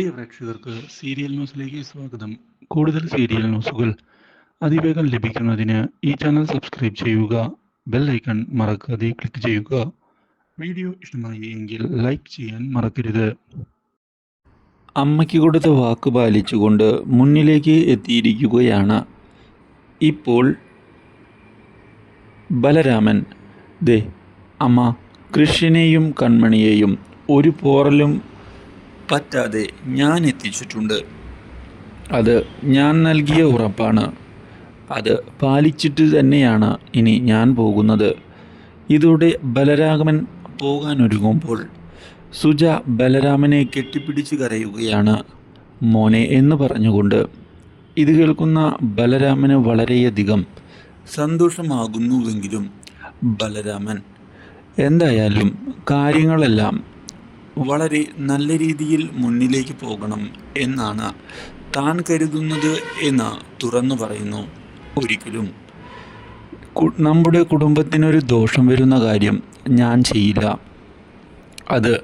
പ്രിയ പ്രേക്ഷകർക്ക് സീരിയൽ ന്യൂസിലേക്ക് സ്വാഗതം. കൂടുതൽ സീരിയൽ ന്യൂസുകൾ അതിവേഗം ലഭിക്കുന്നതിന് ഈ ചാനൽ സബ്സ്ക്രൈബ് ചെയ്യുക ബെൽ ഐക്കൺ മറക്കാതെ ക്ലിക്ക് ചെയ്യുക. വീഡിയോ ഇഷ്ടമായി എങ്കിൽ ലൈക്ക് ചെയ്യാൻ മറക്കരുത്. അമ്മയ്ക്ക് കൊടുത്ത വാക്ക് പാലിച്ചുകൊണ്ട് മുന്നിലേക്ക് എത്തിയിരിക്കുകയാണ്. ഇപ്പോൾ ബലരാമൻ ദേ അമ്മ കൃഷ്ണനെയും കൺമണിയെയും ഒരു പോറലും പറ്റാതെ ഞാൻ എത്തിച്ചിട്ടുണ്ട്. അത് ഞാൻ നൽകിയ ഉറപ്പാണ്. അത് പാലിച്ചിട്ട് തന്നെയാണ് ഇനി ഞാൻ പോകുന്നത്. ഇതോടെ ബലരാമൻ പോകാനൊരുങ്ങുമ്പോൾ സുജ ബലരാമനെ കെട്ടിപ്പിടിച്ച് കരയുകയാണ്. മോനെ എന്ന് പറഞ്ഞുകൊണ്ട് ഇത് കേൾക്കുന്ന ബലരാമന് വളരെയധികം സന്തോഷമാകുന്നുവെങ്കിലും ബലരാമൻ എന്തായാലും കാര്യങ്ങളെല്ലാം വളരെ നല്ല രീതിയിൽ മുന്നിലേക്ക് പോകണം എന്നാണ് താൻ കരുതുന്നത് എന്ന് തുറന്നു പറയുന്നു. ഒരിക്കലും. നമ്മുടെ കുടുംബത്തിനൊരു ദോഷം വരുന്ന കാര്യം ഞാൻ ചെയ്യില്ല. അത്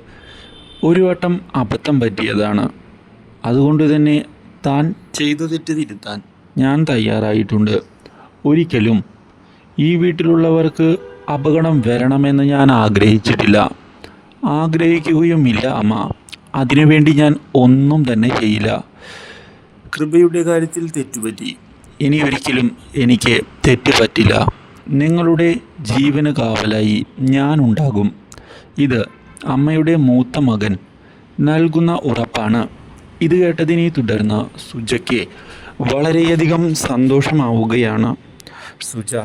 ഒരു വട്ടം അബദ്ധം പറ്റിയതാണ്. അതുകൊണ്ട് തന്നെ താൻ ചെയ്തു തെറ്റ് തിരുത്താൻ ഞാൻ തയ്യാറായിട്ടുണ്ട്. ഒരിക്കലും ഈ വീട്ടിലുള്ളവർക്ക് അപകടം വരണമെന്ന് ഞാൻ ആഗ്രഹിച്ചിട്ടില്ല. ആഗ്രഹിക്കുകയുമില്ല അമ്മ. അതിനുവേണ്ടി ഞാൻ ഒന്നും തന്നെ ചെയ്യില്ല. കൃപയുടെ കാര്യത്തിൽ തെറ്റുപറ്റി. ഇനി ഒരിക്കലും എനിക്ക് തെറ്റ് പറ്റില്ല. നിങ്ങളുടെ ജീവന് കാവലായി ഞാൻ ഉണ്ടാകും. ഇത് അമ്മയുടെ മൂത്ത മകൻ നൽകുന്ന ഉറപ്പാണ്. ഇത് കേട്ടതിനെ തുടർന്ന് സുജയ്ക്ക് വളരെയധികം സന്തോഷമാവുകയാണ്. സുജ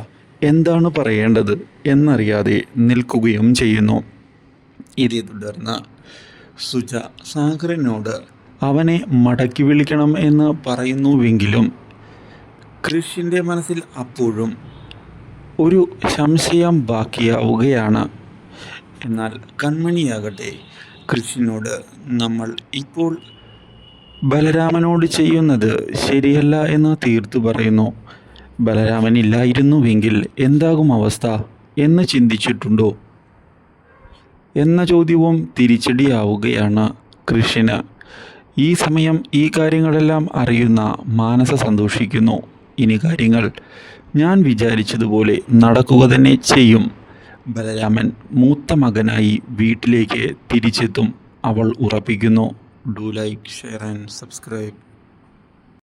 എന്താണ് പറയേണ്ടത് എന്നറിയാതെ നിൽക്കുകയും ചെയ്യുന്നു. ഇതേ തുടർന്ന് സുജ സാഗറിനോട് അവനെ മടക്കി വിളിക്കണം എന്ന് പറയുന്നുവെങ്കിലും കൃഷിന്റെ മനസ്സിൽ അപ്പോഴും ഒരു സംശയം ബാക്കിയാവുകയാണ്. എന്നാൽ കൺമണിയാകട്ടെ കൃഷിനോട് നമ്മൾ ഇപ്പോൾ ബലരാമനോട് ചെയ്യുന്നത് ശരിയല്ല എന്ന് തീർത്തു പറയുന്നു. ബലരാമനില്ലായിരുന്നുവെങ്കിൽ എന്താകും അവസ്ഥ എന്ന് ചിന്തിച്ചിട്ടുണ്ടോ? എന്ന ചോദ്യവും തിരിച്ചടിയാവുകയാണ് കൃഷിന് ഈ സമയം ഈ കാര്യങ്ങളെല്ലാം അറിയുന്ന മാനസ സന്തോഷിക്കുന്നു. ഇനി കാര്യങ്ങൾ. ഞാൻ വിചാരിച്ചതുപോലെ നടക്കുക തന്നെ ചെയ്യും. ബലരാമൻ മൂത്ത മകനായി വീട്ടിലേക്ക് തിരിച്ചെത്തും. അവൾ ഉറപ്പിക്കുന്നു. Do like share and subscribe.